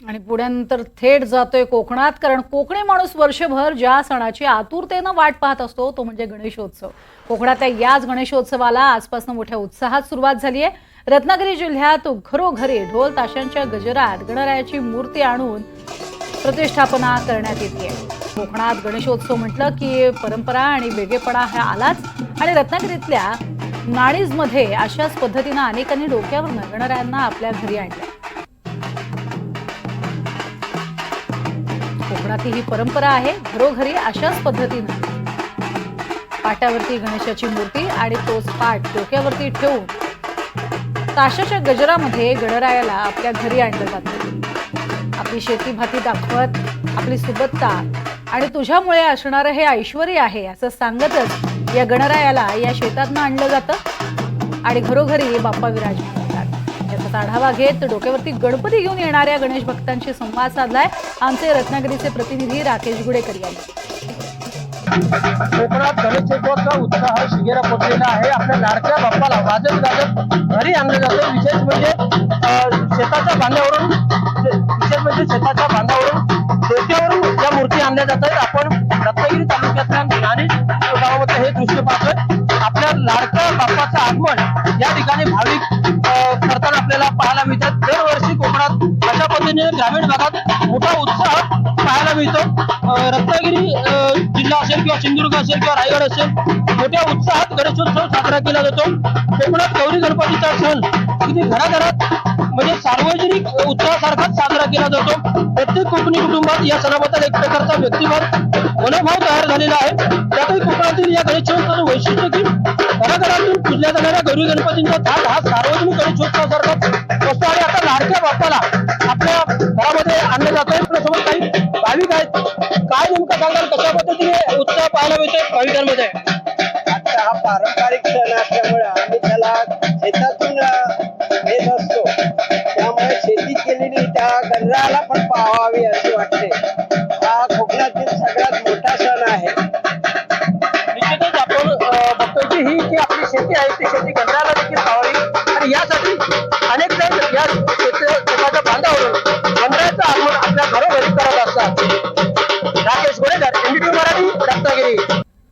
आणि पुण्यानंतर थेट जातोय कोकणात कारण कोकणी माणूस वर्षभर ज्या सणाची आतुरतेनं वाट पाहत असतो तो म्हणजे गणेशोत्सव. कोकणातल्या याच गणेशोत्सवाला आजपासून मोठ्या उत्साहात सुरुवात झाली आहे. रत्नागिरी जिल्ह्यात घरोघरी ढोल ताशांच्या गजरात गणरायाची मूर्ती आणून प्रतिष्ठापना करण्यात येते कोकणात गणेशोत्सव म्हटलं की परंपरा आणि वेगळेपणा हा आलाच. आणि रत्नागिरीतल्या नाणीजमध्ये अशाच पद्धतीनं अनेकांनी डोक्यावरनं गणरायांना आपल्या घरी आणलं. कोकणातली ही परंपरा आहे घरोघरी अशाच पद्धतीनं. पाटावरती गणेशाची मूर्ती आणि तोच पाट डोक्यावरती ठेवून ताशाच्या गजरामध्ये गणरायाला आपल्या घरी आणलं जातं आपली शेती भाती दाखवत आपली सुबत्ता आणि तुझ्यामुळे असणारं हे ऐश्वर आहे असं सांगतच या गणरायाला या शेतातनं आणलं जातं. आणि घरोघरी बाप्पा विराजमान. याचा आढावा घेत डोक्यावरती गणपती घेऊन येणाऱ्या गणेश भक्तांशी संवाद साधलाय. आमचे रत्नागिरीचे प्रतिनिधी राकेश गुडेकर यांनी. कोकणात गणेशोत्सवाचा उत्साह शिगेला पोचलेला आहे. आपल्या लाडक्या बाप्पाला वाजत गाजत घरी आणलं जातं. विशेष म्हणजे शेताच्या बांधावरून विशेष म्हणजे शेताच्या बांधावरून डोक्यावरून या मूर्ती आणल्या जातात. आपण रत्नागिरी तालुक्यातल्या नाणी गावामध्ये हे दृश्य पाहतोय. आपल्या लाडक्या बाप्पाचं आगमन या ठिकाणी भाविक पद्धतीने ग्रामीण भागात मोठा उत्साह पाहायला मिळतो. रत्नागिरी जिल्हा असेल किंवा सिंधुदुर्ग असेल किंवा रायगड असेल मोठ्या उत्साहात गणेशोत्सव साजरा केला जातो. कोकणात गौरी गणपतीचा सण अगदी घराघरात म्हणजे सार्वजनिक उत्साहासारखाच साजरा केला जातो. प्रत्येक कोकणी कुटुंबात या सणाबद्दल एक प्रकारचा व्यक्तिभाव मनोभाव तयार झालेला आहे. त्यातही कोकणातील या गणेशोत्सवाचं वैशिष्ट्य की घराघरातून पूजल्या जाणाऱ्या गौरी गणपतींचा थाट हा सार्वजनिक गणेशोत्सवासारखाच असतो. आणि आता लाडक्या बाप्पाला भाविक आहेत काय नेमकं सांगाल? कशा पद्धतीने उत्साह पाहायला मिळतोय भाविकांमध्ये आता हा पारंपरिक सण असल्यामुळे आम्ही त्याला शेतातून अ, घेत असतो. त्यामुळे शेती केलेली त्या गणरायाला पण पाहावी अशी वाटते. हा कोकणातील सगळ्यात मोठा सण आहे. निश्चितच आपण अं, बघतोय की ही जी आपली शेती आहे ती शेती गंधराला देखील पाहावी. आणि यासाठी अनेक जण या शेत- शेताच्या बांधावरून गंधराचं आगमन రాకేష్ కూడా ఎండిటీ ద్వారా రత్నగిరి.